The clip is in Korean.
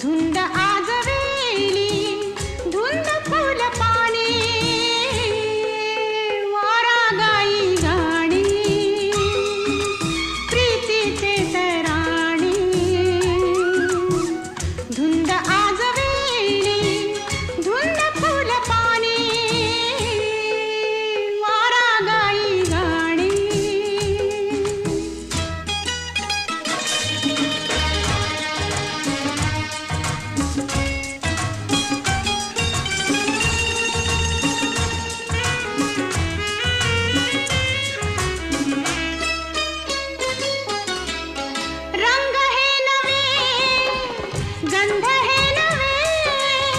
둔다 아.